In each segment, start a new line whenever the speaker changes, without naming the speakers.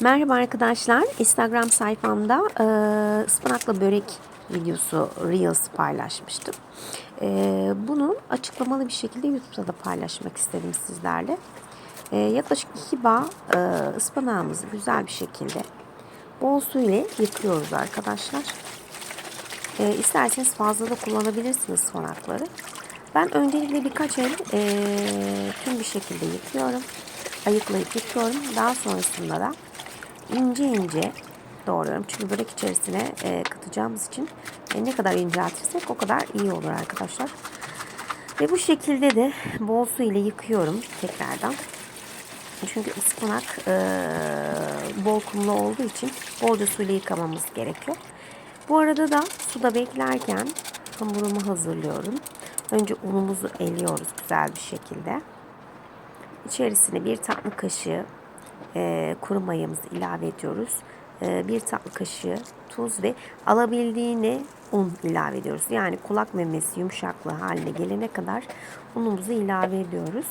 Merhaba arkadaşlar. Instagram sayfamda e, ıspanakla börek videosu Reels paylaşmıştım. E, bunu açıklamalı bir şekilde YouTube'da da paylaşmak istedim sizlerle. E, yaklaşık iki bağ e, ıspanağımızı güzel bir şekilde bol su ile yıkıyoruz arkadaşlar. E, isterseniz fazla da kullanabilirsiniz ıspanakları. Ben öncelikle birkaç el e, tüm bir şekilde yıkıyorum. Ayıklayıp yıkıyorum. Daha sonrasında da ince ince doğruyorum. Çünkü börek içerisine e, katacağımız için e, ne kadar inceltirsek o kadar iyi olur arkadaşlar. Ve bu şekilde de bol su ile yıkıyorum tekrardan. Çünkü ıspanak e, bol kumlu olduğu için bolca suyla yıkamamız gerekiyor. Bu arada da suda beklerken hamurumu hazırlıyorum. Önce unumuzu eliyoruz güzel bir şekilde. İçerisine bir tatlı kaşığı e, kuru mayamızı ilave ediyoruz. E, bir tatlı kaşığı tuz ve alabildiğine un ilave ediyoruz. Yani kulak memesi yumuşaklığı haline gelene kadar unumuzu ilave ediyoruz.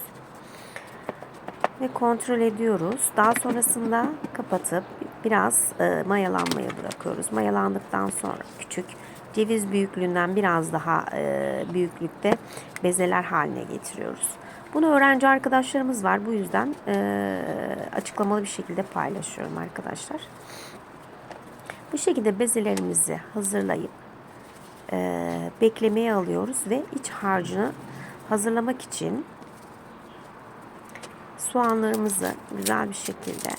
Ve kontrol ediyoruz. Daha sonrasında kapatıp biraz e, mayalanmaya bırakıyoruz. Mayalandıktan sonra küçük ceviz büyüklüğünden biraz daha büyüklükte bezeler haline getiriyoruz. Bunu öğrenci arkadaşlarımız var. Bu yüzden e, açıklamalı bir şekilde paylaşıyorum arkadaşlar. Bu şekilde bezelerimizi hazırlayıp e, beklemeye alıyoruz ve iç harcını hazırlamak için soğanlarımızı güzel bir şekilde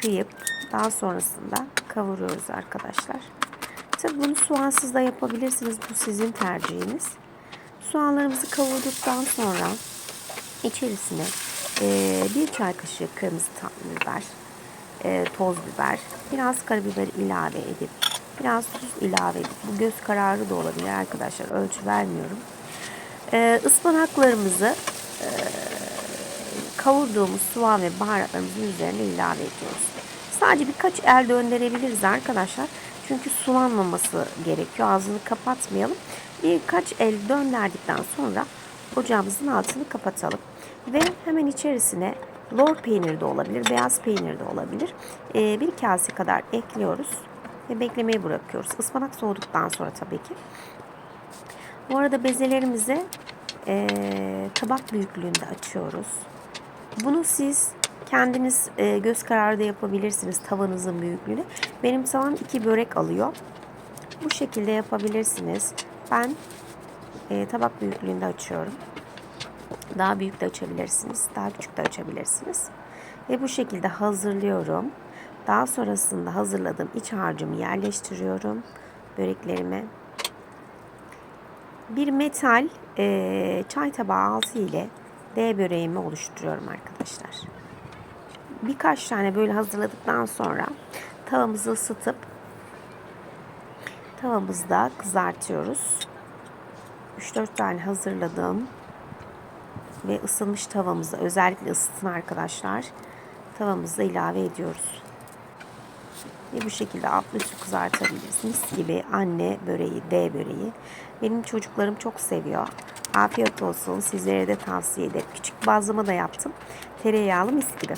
kıyıp daha sonrasında kavuruyoruz arkadaşlar. Tabii bunu soğansız da yapabilirsiniz. Bu sizin tercihiniz. Soğanlarımızı kavurduktan sonra içerisine e, bir çay kaşığı kırmızı tatlı biber, e, toz biber, biraz karabiber ilave edip biraz tuz ilave edip bu göz kararı da olabilir arkadaşlar ölçü vermiyorum. E, ıspanaklarımızı e, kavurduğumuz soğan ve baharatlarımızın üzerine ilave ediyoruz. Sadece birkaç el döndürebiliriz arkadaşlar. Çünkü sulanmaması gerekiyor. Ağzını kapatmayalım. Birkaç el döndürdükten sonra ocağımızın altını kapatalım. Ve hemen içerisine lor peyniri de olabilir, beyaz peynir de olabilir. Ee, bir kase kadar ekliyoruz ve beklemeye bırakıyoruz. Ispanak soğuduktan sonra tabii ki. Bu arada bezelerimizi e, tabak büyüklüğünde açıyoruz. Bunu siz kendiniz e, göz kararı da yapabilirsiniz tavanızın büyüklüğünü. Benim tavam iki börek alıyor. Bu şekilde yapabilirsiniz. Ben e, tabak büyüklüğünde açıyorum. Daha büyük de açabilirsiniz. Daha küçük de açabilirsiniz. Ve bu şekilde hazırlıyorum. Daha sonrasında hazırladığım iç harcımı yerleştiriyorum böreklerime. Bir metal e, çay tabağı altı ile D böreğimi oluşturuyorum arkadaşlar. Birkaç tane böyle hazırladıktan sonra tavamızı ısıtıp tavamızda kızartıyoruz. 3-4 tane hazırladım ve ısınmış tavamızda özellikle ısıtın arkadaşlar. Tavamızda ilave ediyoruz. Ve bu şekilde altlı üstü kızartabilirsiniz gibi anne böreği, D böreği. Benim çocuklarım çok seviyor. Afiyet olsun. Sizlere de tavsiye ederim. Küçük bazlama da yaptım. Tereyağlı mis gibi.